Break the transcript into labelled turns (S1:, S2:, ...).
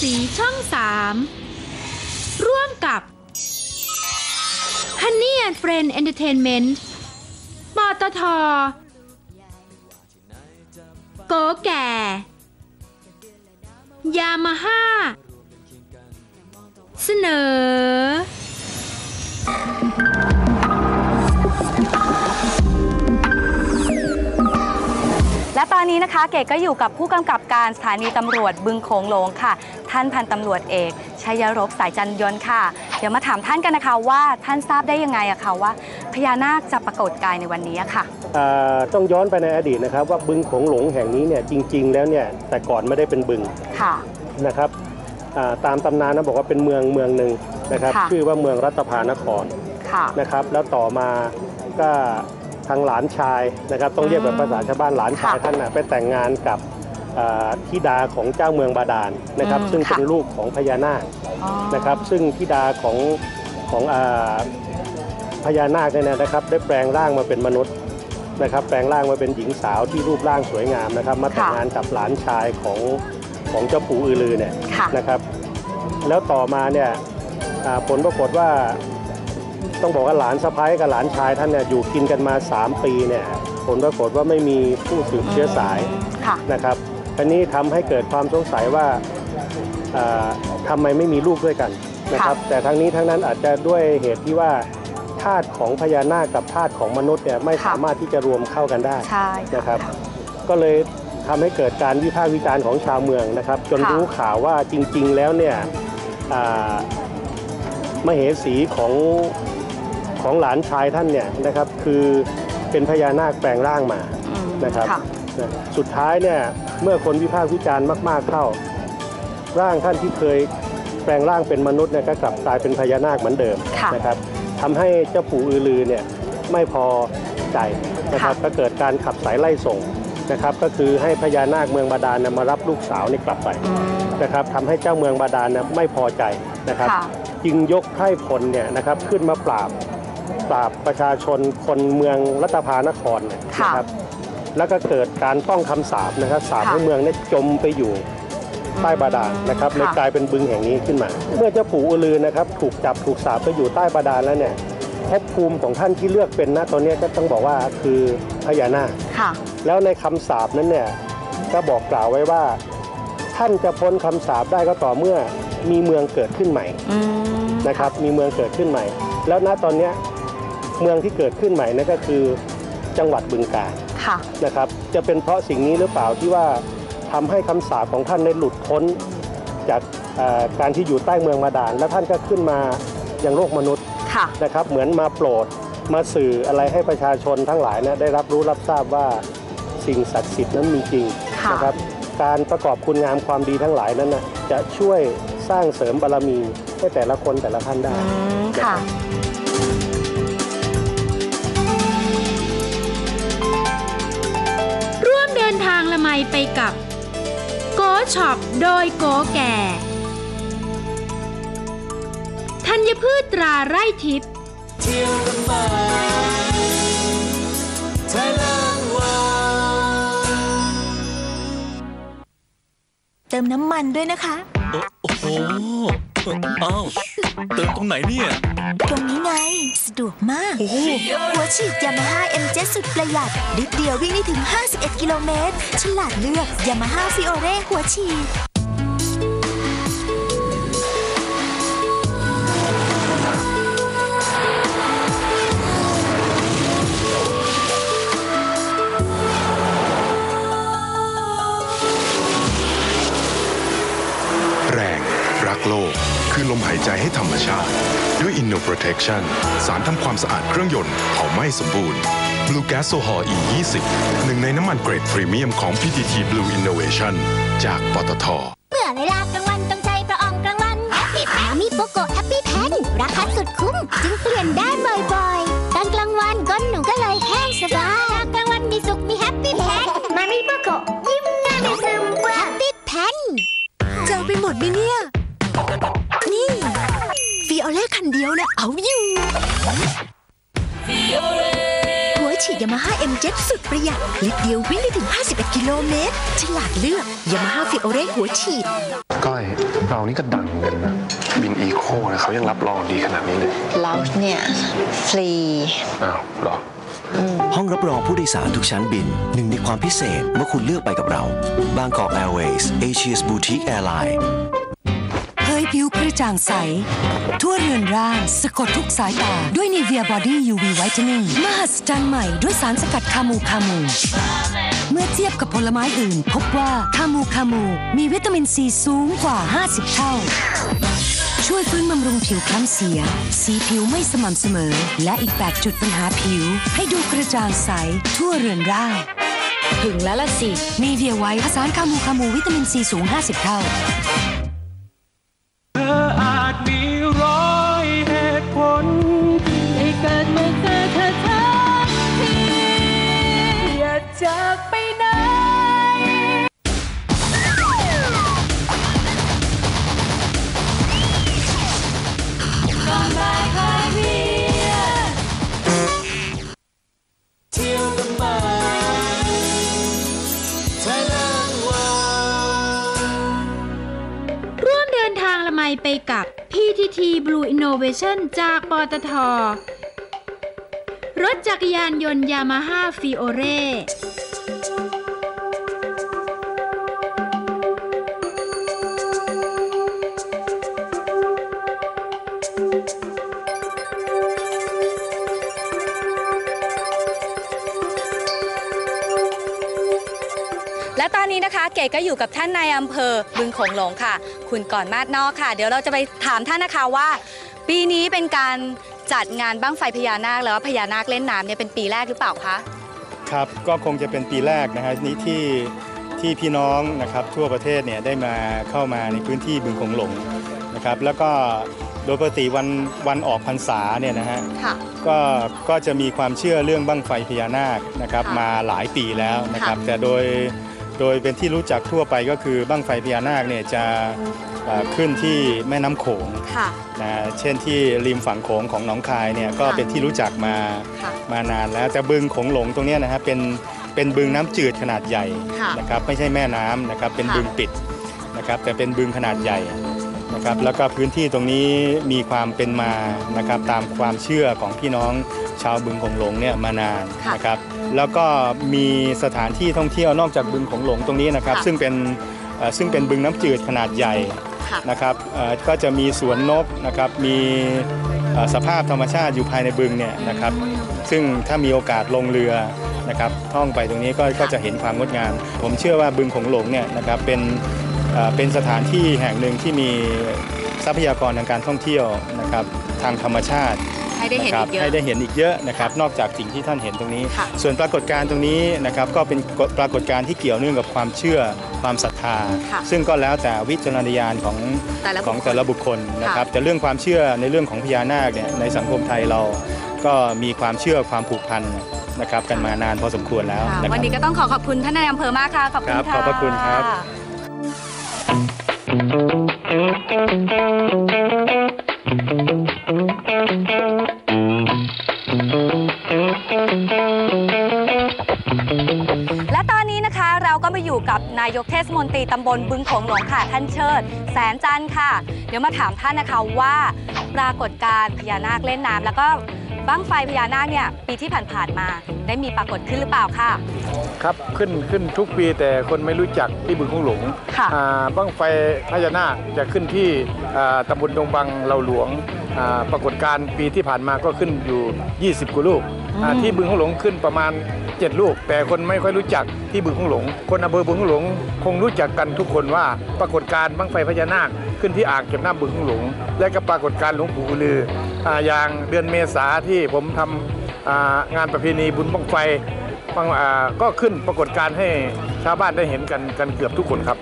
S1: สีช่อง 3 ร่วมกับ Honey and Friend Entertainment ปตทโกแก่ ยามาฮ่า เสนอ
S2: ตอนนี้นะคะเกดก็อยู่กับผู้กำกับการสถานีตำรวจบึงโขงหลงค่ะ ท่านพันตำรวจเอกชัยรบสายจันยนต์ค่ะ เดี๋ยวมาถามท่านกันนะคะว่าท่านทราบได้ยังไงอะคะว่า พญานาคจะปรากฏกายในวันนี้อะค่ะ
S3: อ่าต้องย้อนไปในอดีตนะครับ ว่าบึงโขงหลงแห่งนี้เนี่ยจริง ๆ แล้วเนี่ยแต่ก่อนไม่ได้เป็นบึง
S2: ค่ะ
S3: นะครับอ่าตามตำนานนะบอกว่าเป็นเมืองเมืองหนึ่งนะครับ
S2: ค่ะ
S3: ชื่อว่าเมืองรัตภานคร
S2: ค่ะ
S3: นะครับแล้วต่อมาก็ ทางหลานชายนะครับ ต้องเรียกแบบภาษาชาวบ้านหลานชาย
S2: ค่ะ
S3: ท่านนะไปแต่งงานกับอ่าธิดาของเจ้าเมืองบาดาลนะครับ
S2: อืม
S3: ซึ่งเป็น
S2: ค่ะ
S3: ลูกของพญานาค
S2: อ๋อ
S3: นะครับ ซึ่งธิดาของของอาพญานาคเนี่ยนะครับ ได้แปลงร่างมาเป็นมนุษย์นะครับ แปลงร่างมาเป็นหญิงสาวที่รูปร่างสวยงามนะครับ มาแต่งงานกับหลานชายของของเจ้าปู่อือลือเนี่ย
S2: ค่ะ
S3: นะครับ แล้วต่อมาเนี่ยอ่าผลปรากฏว่า ต้องบอกว่าหลานสะพ้ายกับหลานชายท่านเนี่ยอยู่กินกันมา 3 ปีเนี่ยผลปรากฏว่าไม่มีผู้สืบเชื้อสาย
S2: ค่ะ
S3: นะครับอันนี้ทำให้เกิดความสงสัยว่าอ่าทำไมไม่มีลูกด้วยกันนะครับแต่ทั้งนี้ทั้งนั้นอาจจะด้วยเหตุที่ว่าธาตุของพญานาคกับธาตุของมนุษย์เนี่ยไม่
S2: ค่ะ
S3: สามารถที่จะรวมเข้ากันได้
S2: ใช่
S3: นะครับ ก็เลยทำให้เกิดการวิพากษ์วิจารณ์ของชาวเมืองนะครับ จน
S2: ค่ะ
S3: รู้ข่าวว่าจริง ๆ แล้วเนี่ยอ่ามเหสีของ ของหลานชายท่านเนี่ยนะครับคือเป็นพญานาคแปลงร่างมา
S2: อืม
S3: นะครับ
S2: ค่ะ
S3: นะสุดท้ายเนี่ยเมื่อคนวิพากษ์วิจารณ์มาก ๆเข้า ร่างท่านที่เคยแปลงร่างเป็นมนุษย์เนี่ยก็กลับกลายเป็นพญานาคเหมือนเดิม
S2: ค่ะ
S3: นะครับทำให้เจ้าปู่อือลือเนี่ยไม่พอใจนะครับ
S2: ค่ะ
S3: ก็เกิดการขับสายไล่ส่งนะครับก็คือให้พญานาคเมืองบาดาลเนยมารับลูกสาวนี่กลับไป
S2: อืม
S3: นะครับทำให้เจ้าเมืองบาดาลนะไม่พอใจนะครับ
S2: ค่ะ
S3: จึงยกไพร่พลเนี่ยนะครับขึ้นมาปราบ ปราบประชาชนคนเมืองรัตภานครเนี่ย
S2: ค่ะ
S3: นะครับ แล้วก็เกิดการต้องคำสาปนะครับสาป
S2: ค่ะ
S3: ให้เมืองเนี่ยจมไปอยู่ใต้บาดาลนะครับ
S2: ค่ะ
S3: เลยกลายเป็นบึงแห่งนี้ขึ้นมา เมื่อเจ้าปู่อุลือนะครับถูกจับถูกสาปไปอยู่ใต้บาดาลแล้วเนี่ยภพภูมิของท่านที่เลือกเป็นนะตอนนี้ก็ต้องบอกว่าคือพญานาค
S2: ค่ะ
S3: แล้วในคำสาปนั้นเนี่ยก็บอกกล่าวไว้ว่า ท่านจะพ้นคำสาปได้ก็ต่อเมื่อมีเมืองเกิดขึ้นใหม่
S2: อืม
S3: นะครับ มีเมืองเกิดขึ้นใหม่ แล้วณตอนเนี้ย เมืองที่เกิดขึ้นใหม่นั่นก็คือจังหวัดบึงกาฬ
S2: ค่ะ
S3: นะครับจะเป็นเพราะสิ่งนี้หรือเปล่าที่ว่าทำให้คำสาปของท่านได้หลุดพ้นจากเอ่อการที่อยู่ใต้เมืองมาดาน แล้วท่านก็ขึ้นมายังโลกมนุษย์
S2: ค่ะ
S3: นะครับเหมือนมาโปรดมาสื่ออะไรให้ประชาชนทั้งหลายเนะได้รับรู้รับทราบว่าสิ่งศักดิ์สิทธิ์นั้นมีจริง
S2: ค่ะ
S3: นะครับการประกอบคุณงามความดีทั้งหลายนั้นนะจะช่วยสร้างเสริมบารมีให้แต่ละคนแต่ละท่านได้
S2: อืมค่ะ
S1: ไปกับ โกช็อปโดยโกแก่ธัญพืชตราไร่ทิพย์
S4: เที่ยวกันมาไทยแลนด์วา
S5: เติมน้ำมันด้วยนะคะ
S6: โอ โหอ้าวเติมตรงไหนเนี่ย
S5: ตรงนี้ไง สะดวกมาก
S6: โอ้โห
S5: หัวฉีดยามาฮ่า MJ สุดประหยัดลิตรเดียววิ่งได้ถึง 51 กิโลเมตร ฉลาดเลือกยามาฮ่าฟิโอเรหัวฉีด
S7: Protection สารทำความสะอาดเครื่องยนต์เผาไหม้สมบูรณ์ Blue Gas Sohor E20 หนึ่งในน้ำมันเกรดพรีเมียมของ PTT Blue Innovation จากปตท
S8: เมื่อเวลากลางวันต้องใจประอองกลางวันแฮปปี้แพมีโปโกแฮปปี้แพนราคาสุดคุ้มจึงเปลี่ยนได้บ่อยๆ
S5: สุดประหยัดลิตรเดียววิ่งได้ถึง 51 กิโลเมตร ฉลาดเลือกยามาฮ่าฟิโอเรหัวฉีด
S9: ก้อยเรานี่ก็ดังกันนะ บินอีโคนะเขายังรับรองดีขนาดนี้เลย
S10: เราเนี่ยฟรี
S9: อ้าวเหรอ
S6: ห้องรับรองผู้โดยสารทุกชั้นบิน หนึ่งในความพิเศษเมื่อคุณเลือกไปกับเรา Bangkok Airways Asia's Boutique Airline
S11: เผย ผิวกระจ่างใส ทั่วเรือนร่างสะกดทุกสายตา ด้วย Nivea Body UV Whitening มหัศจรรย์ใหม่ด้วยสารสกัดคามูคามู เมื่อเทียบกับผลไม้อื่น พบว่าคามูคามู มีวิตามินซีสูงกว่า 50 เท่า ช่วยฟื้นบำรุงผิวคล้ำเสีย สีผิวไม่สม่ำเสมอ และอีก 8 จุดปัญหาผิว ให้ดูกระจ่างใส ทั่วเรือนร่างถึงแล้วละสิ นีเวียไว้ผสานคามูคามูวิตามินซีสูง 50 เท่า
S12: ไปกั
S1: บ PTT Blue Innovation จากปตท รถจักรยานยนต์ยามาฮ่าฟิโอเร
S2: อนนี้นะคะ เก๋ก็อยู่กับท่านนายอำเภอบึงโขงหลงค่ะ คุณก่อนมาดนอกค่ะ เดี๋ยวเราจะไปถามท่านนะคะว่า ปีนี้เป็นการจัดงานบ้างไฟพญานาคแล้วพญานาคเล่นน้ำเนี่ยเป็นปีแรกหรือเปล่าคะ
S13: ครับก็คงจะเป็นปีแรกนะฮะนี้ที่ที่พี่น้องนะครับทั่วประเทศเนี่ยได้มาเข้ามาในพื้นที่บึงคงหลงนะครับแล้วก็โดยปกติวันวันออกพรรษาเนี่ยนะฮะ
S2: ค่ะ
S13: ก็ก็จะมีความเชื่อเรื่องบั้งไฟพญานาคนะครับ
S2: ค่ะ
S13: มาหลายปีแล้วนะครับ
S2: ค่ะ
S13: แต่โดย โดยเป็นที่รู้จักทั่วไปก็คือบั้งไฟพญานาคเนี่ยจะเอ่อขึ้นที่แม่น้ำโขง
S2: ค่ะ
S13: นะเช่นที่ริมฝั่งโขงของหนองคายเนี่ยก็
S2: ค่ะ
S13: เป็นที่รู้จักมา
S2: ค่ะ
S13: มานานแล้วแต่บึงโขงหลงตรงเนี้ยนะฮะเป็นเป็นบึงน้ำจืดขนาดใหญ่
S2: ค่ะ
S13: นะครับไม่ใช่แม่น้ำนะครับเป็น
S2: ค่ะ
S13: บึงปิดนะครับแต่เป็นบึงขนาดใหญ่นะครับแล้วก็พื้นที่ตรงนี้มีความเป็นมานะครับตามความเชื่อของพี่น้อง ชาวบึงโขงหลงเนี่ยมานาน
S2: ค่ะ
S13: นะครับ แล้วก็มีสถานที่ท่องเที่ยวนอกจากบึงโขงหลงตรงนี้นะครับ
S2: ค่ะ
S13: ซึ่งเป็นเอ่อซึ่งเป็นบึงน้ำจืดขนาดใหญ่
S2: ค่ะ
S13: นะครับเอ่อก็จะมีสวนนกนะครับ มีเอ่อสภาพธรรมชาติอยู่ภายในบึงเนี่ยนะครับ ซึ่งถ้ามีโอกาสลงเรือนะครับ ท่องไปตรงนี้ก็ก็จะเห็นความงดงาม ผมเชื่อว่าบึงของหลงเนี่ยนะครับเป็นเอ่อเป็นสถานที่แห่งหนึ่งที่มีทรัพยากรทางการท่องเที่ยวนะครับ ทางธรรมชาติ
S2: ให้ได้เห็น
S13: นะครั
S2: อีกเยอะ
S13: ให้ได้เห็นอีกเยอะนะครับ นอกจากสิ่งที่ท่านเห็นตรงนี้
S2: ค่ะ
S13: ส่วนปรากฏการณ์ตรงนี้นะครับก็เป็นปรากฏการณ์ที่เกี่ยวเนื่องกับความเชื่อความศรัทธา
S2: ค่ะ
S13: ซึ่งก็แล้วแต่วิจารณญาณของ
S2: แต่ละบุคคล
S13: ของแต่ละบุคคลนะครับ
S2: ค่ะ
S13: แต่เรื่องความเชื่อในเรื่องของพญานาคเนี่ยในสังคมไทยเราก็มีความเชื่อความผูกพันนะครับกันมานานพอสมควรแล้ว
S2: ค่ะ
S13: นะค
S2: วัน
S13: รับ
S2: นี้ก็ต้องขอขอบคุณท่านนายอำเภอมากค่ะขอบคุณ
S13: ครับ
S2: ค่ะ
S13: ขอบพระคุณครับ
S2: และตอนนี้นะคะเราก็มาอยู่กับนายกเทศมนตรีตำบลบึงโขงหลวงค่ะ ท่านเชิด แสนจันทร์ค่ะ เดี๋ยวมาถามท่านนะคะว่าปรากฏการณ์พญานาคเล่นน้ำแล้วก็ บั้งไฟพญานาคเนี่ยปีที่ผ่านๆมาได้มีปรากฏขึ้นหรือเปล่าค่ะ
S14: ครับขึ้นขึ้นทุกปีแต่คนไม่รู้จักที่บึงคงหลง
S2: ค่ะ
S14: อ่าบ้างไฟพญานาคจะขึ้นที่อ่าตำบลดงบังเราหลวงอ่าปรากฏการณ์ปีที่ผ่านมาก็ขึ้นอยู่ 20กว่าลูกอ่า
S2: อืม
S14: ที่บึงคงหลงขึ้นประมาณ 7 ลูก แต่คนไม่ค่อยรู้จักที่บึงคงหลง คนอำเภอบึงคงหลง คงรู้จักกันทุกคนว่าปรากฏการณ์บ้างไฟพญานาคขึ้นที่อ่างเก็บน้ำบึงคงหลง และก็ปรากฏการณ์หลวงปู่อือลื อย่างเดือนเมษาที่ผมทำงานประเพณีบุญบังไฟก็ขึ้นปรากฏการให้ชาวบ้านได้เห็นกันกันเกือบทุกคนครับ